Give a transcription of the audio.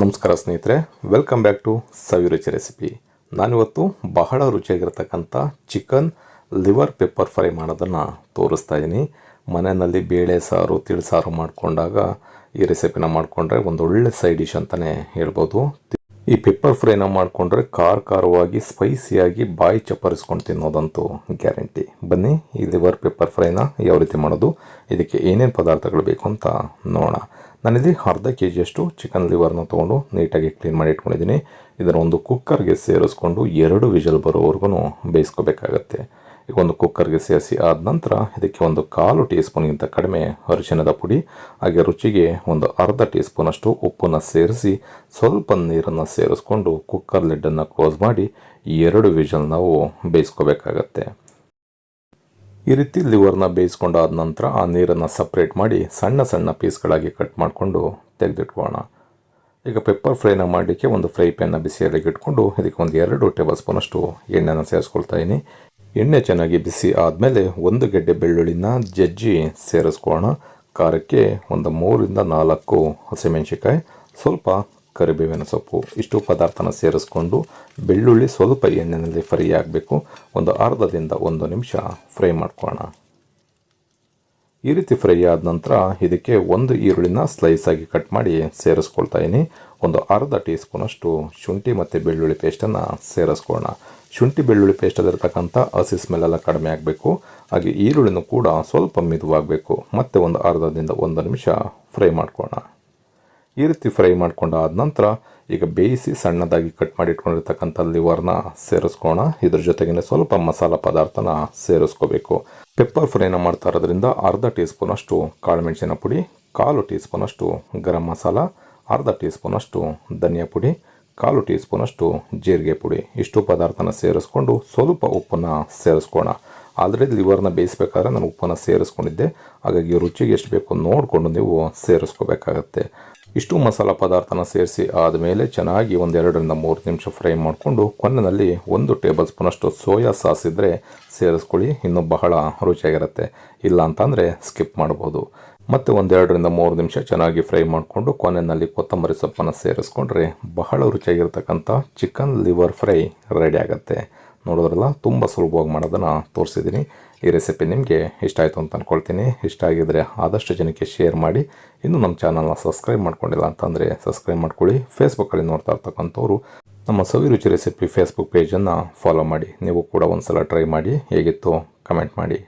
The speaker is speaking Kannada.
ನಮಸ್ಕಾರ ಸ್ನೇಹಿತರೆ welcome back to Saviruchi recipe ನಾನಿವತ್ತು ಬಹಳ ರುಚಿಯಾಗಿರ್ತಕ್ಕಂಥ ಚಿಕನ್ ಲಿವರ್ ಪೆಪ್ಪರ್ ಫ್ರೈ ಮಾಡೋದನ್ನು ತೋರಿಸ್ತಾ ಇದ್ದೀನಿ ಮನೆಯಲ್ಲಿ ಬೇಳೆ ಸಾರು ತಿಳಿಸಾರು ಮಾಡಿಕೊಂಡಾಗ ಈ ರೆಸಿಪಿನ ಮಾಡಿಕೊಂಡ್ರೆ ಒಂದು ಒಳ್ಳೆ ಸೈಡ್ ಡಿಶ್ ಅಂತಲೇ ಹೇಳ್ಬೋದು. ಈ ಪೆಪ್ಪರ್ ಫ್ರೈನ ಮಾಡಿಕೊಂಡ್ರೆ ಖಾರ ಖಾರವಾಗಿ ಸ್ಪೈಸಿಯಾಗಿ ಬಾಯಿ ಚಪ್ಪರಿಸ್ಕೊಂಡು ತಿನ್ನೋದಂತೂ ಗ್ಯಾರಂಟಿ ಬನ್ನಿ, ಈ ಲಿವರ್ ಪೆಪ್ಪರ್ ಫ್ರೈನ ಯಾವ ರೀತಿ ಮಾಡೋದು, ಇದಕ್ಕೆ ಏನೇನು ಪದಾರ್ಥಗಳು ಬೇಕು ಅಂತ ನೋಡೋಣ. ನಾನಿಲ್ಲಿ ಅರ್ಧ ಕೆ ಜಿಯಷ್ಟು ಚಿಕನ್ ಲಿವರ್ನ ತೊಗೊಂಡು ನೀಟಾಗಿ ಕ್ಲೀನ್ ಮಾಡಿ ಇಟ್ಕೊಂಡಿದ್ದೀನಿ. ಇದನ್ನು ಒಂದು ಕುಕ್ಕರ್ಗೆ ಸೇರಿಸ್ಕೊಂಡು ಎರಡು ವಿಜಲ್ ಬರೋವರೆಗೂ ಬೇಯಿಸ್ಕೋಬೇಕಾಗತ್ತೆ. ಈಗ ಒಂದು ಕುಕ್ಕರ್ಗೆ ಸೇರಿಸಿ ಆದ ನಂತರ ಇದಕ್ಕೆ ಒಂದು ಕಾಲು ಟೀ ಸ್ಪೂನ್ಗಿಂತ ಕಡಿಮೆ ಅರಿಶಿನದ ಪುಡಿ, ಹಾಗೆ ರುಚಿಗೆ ಒಂದು ಅರ್ಧ ಟೀ ಸ್ಪೂನಷ್ಟು ಉಪ್ಪನ್ನು ಸೇರಿಸಿ ಸ್ವಲ್ಪ ನೀರನ್ನು ಸೇರಿಸ್ಕೊಂಡು ಕುಕ್ಕರ್ ಲಿಡ್ಡನ್ನು ಕ್ಲೋಸ್ ಮಾಡಿ ಎರಡು ವಿಜಲ್ ನಾವು ಬೇಯಿಸ್ಕೋಬೇಕಾಗತ್ತೆ. ಈ ರೀತಿ ಲಿವರ್ನ ಬೇಯಿಸ್ಕೊಂಡಾದ ನಂತರ ಆ ನೀರನ್ನು ಸಪ್ರೇಟ್ ಮಾಡಿ ಸಣ್ಣ ಸಣ್ಣ ಪೀಸ್ಗಳಾಗಿ ಕಟ್ ಮಾಡಿಕೊಂಡು ತೆಗೆದಿಟ್ಕೋಣ ಈಗ ಪೆಪ್ಪರ್ ಫ್ರೈನ ಮಾಡಲಿಕ್ಕೆ ಒಂದು ಫ್ರೈ ಪ್ಯಾನ್ನ ಬಿಸಿಯಾಗಿ ಇಟ್ಕೊಂಡು ಇದಕ್ಕೆ ಒಂದು ಎರಡು ಟೇಬಲ್ ಸ್ಪೂನಷ್ಟು ಎಣ್ಣೆನ ಸೇರಿಸ್ಕೊಳ್ತಾ ಇದ್ದೀನಿ ಎಣ್ಣೆ ಚೆನ್ನಾಗಿ ಬಿಸಿ ಆದಮೇಲೆ ಒಂದು ಗೆಡ್ಡೆ ಬೆಳ್ಳುಳ್ಳಿನ ಜಜ್ಜಿ ಸೇರಿಸ್ಕೊಳ್ಳೋಣ. ಖಾರಕ್ಕೆ ಒಂದು ಮೂರಿಂದ ನಾಲ್ಕು ಹಸಿಮೆಣಸಿಕಾಯಿ ಸ್ವಲ್ಪ ಕರಿಬೇವಿನ ಸೊಪ್ಪು ಇಷ್ಟು ಪದಾರ್ಥನ ಸೇರಿಸ್ಕೊಂಡು ಬೆಳ್ಳುಳ್ಳಿ ಸ್ವಲ್ಪ ಎಣ್ಣೆಯಲ್ಲಿ ಫ್ರೈ ಆಗಬೇಕು. ಒಂದು ಅರ್ಧದಿಂದ ಒಂದು ನಿಮಿಷ ಫ್ರೈ ಮಾಡ್ಕೊಳ್ಳೋಣ. ಈ ರೀತಿ ಫ್ರೈ ಆದ ನಂತರ ಇದಕ್ಕೆ ಒಂದು ಈರುಳ್ಳಿನ ಸ್ಲೈಸ್ ಆಗಿ ಕಟ್ ಮಾಡಿ ಸೇರಿಸ್ಕೊಳ್ತಾ ಇದ್ದೀನಿ. ಒಂದು ಅರ್ಧ ಟೀ ಸ್ಪೂನಷ್ಟು ಶುಂಠಿ ಮತ್ತು ಬೆಳ್ಳುಳ್ಳಿ ಪೇಸ್ಟನ್ನು ಸೇರಿಸ್ಕೊಳ್ಳೋಣ. ಶುಂಠಿ ಬೆಳ್ಳುಳ್ಳಿ ಪೇಸ್ಟಲ್ಲಿರ್ತಕ್ಕಂಥ ಹಸಿ ಸ್ಮೆಲ್ಲೆಲ್ಲ ಕಡಿಮೆ ಆಗಬೇಕು. ಹಾಗೆ ಈರುಳ್ಳಿನೂ ಕೂಡ ಸ್ವಲ್ಪ ಮಿದುವಾಗಬೇಕು. ಮತ್ತು ಒಂದು ಅರ್ಧದಿಂದ ಒಂದು ನಿಮಿಷ ಫ್ರೈ ಮಾಡ್ಕೊಳ್ಳೋಣ. ಈ ರೀತಿ ಫ್ರೈ ಮಾಡ್ಕೊಂಡಾದ ನಂತರ ಈಗ ಬೇಯಿಸಿ ಸಣ್ಣದಾಗಿ ಕಟ್ ಮಾಡಿ ಇಟ್ಕೊಂಡಿರ್ತಕ್ಕಂಥ ಲಿವರ್ನ ಸೇರಿಸ್ಕೋಣ. ಇದ್ರ ಜೊತೆಗೆ ಸ್ವಲ್ಪ ಮಸಾಲ ಪದಾರ್ಥನ ಸೇರಿಸ್ಕೋಬೇಕು. ಪೆಪ್ಪರ್ ಫ್ರೈನ ಮಾಡ್ತಾ ಇರೋದ್ರಿಂದ ಅರ್ಧ ಟೀ ಕಾಳು ಕಾಳುಮೆಣಸಿನ ಪುಡಿ, ಕಾಲು ಟೀ ಸ್ಪೂನಷ್ಟು ಗರಂ ಮಸಾಲ, ಅರ್ಧ ಟೀ ಸ್ಪೂನಷ್ಟು ಧನಿಯಾ ಪುಡಿ, ಕಾಲು ಟೀ ಸ್ಪೂನಷ್ಟು ಜೀರಿಗೆ ಪುಡಿ. ಇಷ್ಟು ಪದಾರ್ಥನ ಸೇರಿಸ್ಕೊಂಡು ಸ್ವಲ್ಪ ಉಪ್ಪನ್ನು ಸೇರಿಸ್ಕೋಣ. ಆದರೆ ಲಿವರ್ನ ಬೇಯಿಸ್ಬೇಕಾದ್ರೆ ನಾನು ಉಪ್ಪನ್ನು ಸೇರಿಸ್ಕೊಂಡಿದ್ದೆ. ಹಾಗಾಗಿ ರುಚಿಗೆ ಎಷ್ಟು ಬೇಕು ನೋಡಿಕೊಂಡು ನೀವು ಸೇರಿಸ್ಕೋಬೇಕಾಗತ್ತೆ. ಇಷ್ಟು ಮಸಾಲ ಪದಾರ್ಥನ ಸೇರಿಸಿ ಆದಮೇಲೆ ಚೆನ್ನಾಗಿ ಒಂದೆರಡರಿಂದ ಮೂರು ನಿಮಿಷ ಫ್ರೈ ಮಾಡಿಕೊಂಡು ಕೊನೆಯಲ್ಲಿ ಒಂದು ಟೇಬಲ್ ಸ್ಪೂನಷ್ಟು ಸೋಯಾ ಸಾಸ್ ಇದ್ದರೆ ಸೇರಿಸ್ಕೊಳ್ಳಿ. ಇನ್ನೂ ಬಹಳ ರುಚಿಯಾಗಿರುತ್ತೆ. ಇಲ್ಲ ಅಂತಂದರೆ ಸ್ಕಿಪ್ ಮಾಡ್ಬೋದು. ಮತ್ತು ಒಂದೆರಡರಿಂದ ಮೂರು ನಿಮಿಷ ಚೆನ್ನಾಗಿ ಫ್ರೈ ಮಾಡಿಕೊಂಡು ಕೊನೆಯಲ್ಲಿ ಕೊತ್ತಂಬರಿ ಸೊಪ್ಪನ್ನು ಸೇರಿಸ್ಕೊಂಡ್ರೆ ಬಹಳ ರುಚಿಯಾಗಿರ್ತಕ್ಕಂಥ ಚಿಕನ್ ಲಿವರ್ ಫ್ರೈ ರೆಡಿ ಆಗುತ್ತೆ. ನೋಡಿದ್ರಲ್ಲ, ತುಂಬ ಸುಲಭವಾಗಿ ಮಾಡೋದನ್ನು ತೋರಿಸಿದ್ದೀನಿ. ಈ ರೆಸಿಪಿ ನಿಮಗೆ ಇಷ್ಟ ಆಯಿತು ಅಂತ ಅಂದ್ಕೊಳ್ತೀನಿ ಇಷ್ಟ ಆಗಿದರೆ ಆದಷ್ಟು ಜನಕ್ಕೆ ಶೇರ್ ಮಾಡಿ. ಇನ್ನು ನಮ್ಮ ಚಾನಲ್ನ ಸಬ್ಸ್ಕ್ರೈಬ್ ಮಾಡ್ಕೊಂಡಿಲ್ಲ ಅಂತಂದರೆ ಸಬ್ಸ್ಕ್ರೈಬ್ ಮಾಡ್ಕೊಳ್ಳಿ. ಫೇಸ್ಬುಕ್ಕಲ್ಲಿ ನೋಡ್ತಾ ಇರ್ತಕ್ಕಂಥವ್ರು ನಮ್ಮ ಸವಿ ರುಚಿ ರೆಸಿಪಿ ಫೇಸ್ಬುಕ್ ಪೇಜನ್ನು ಫಾಲೋ ಮಾಡಿ. ನೀವು ಕೂಡ ಒಂದು ಸಲ ಟ್ರೈ ಮಾಡಿ. ಹೇಗಿತ್ತು ಕಮೆಂಟ್ ಮಾಡಿ.